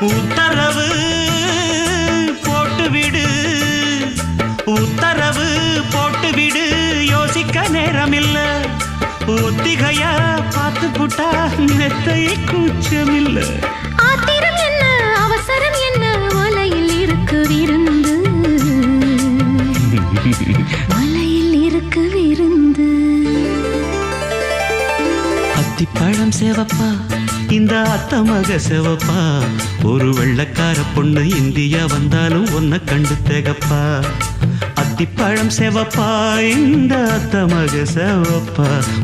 உத்தரவு போட்டுவிடு. உத்தரவு போட்டுவிடு. யோசிக்க நேரமில்ல. ஒத்திகையா பார்த்து புட்டா நிலத்தையில் கூச்சமில்ல. ஆத்திரம் என்ன? அவசரம் என்ன? மலையில் இருக்கு விருந்து. மலையில் இருக்கு விருந்து. அத்திப்பழம் சேவப்பா. இந்த அத்தமக செவப்பா? ஒரு வெள்ளக்கார பொண்ணு இந்தியா வந்தாலும் உன்னை கண்டு தேகப்பா. அத்திப்பழம் செவப்பா? இந்த அத்தமக செவப்பா.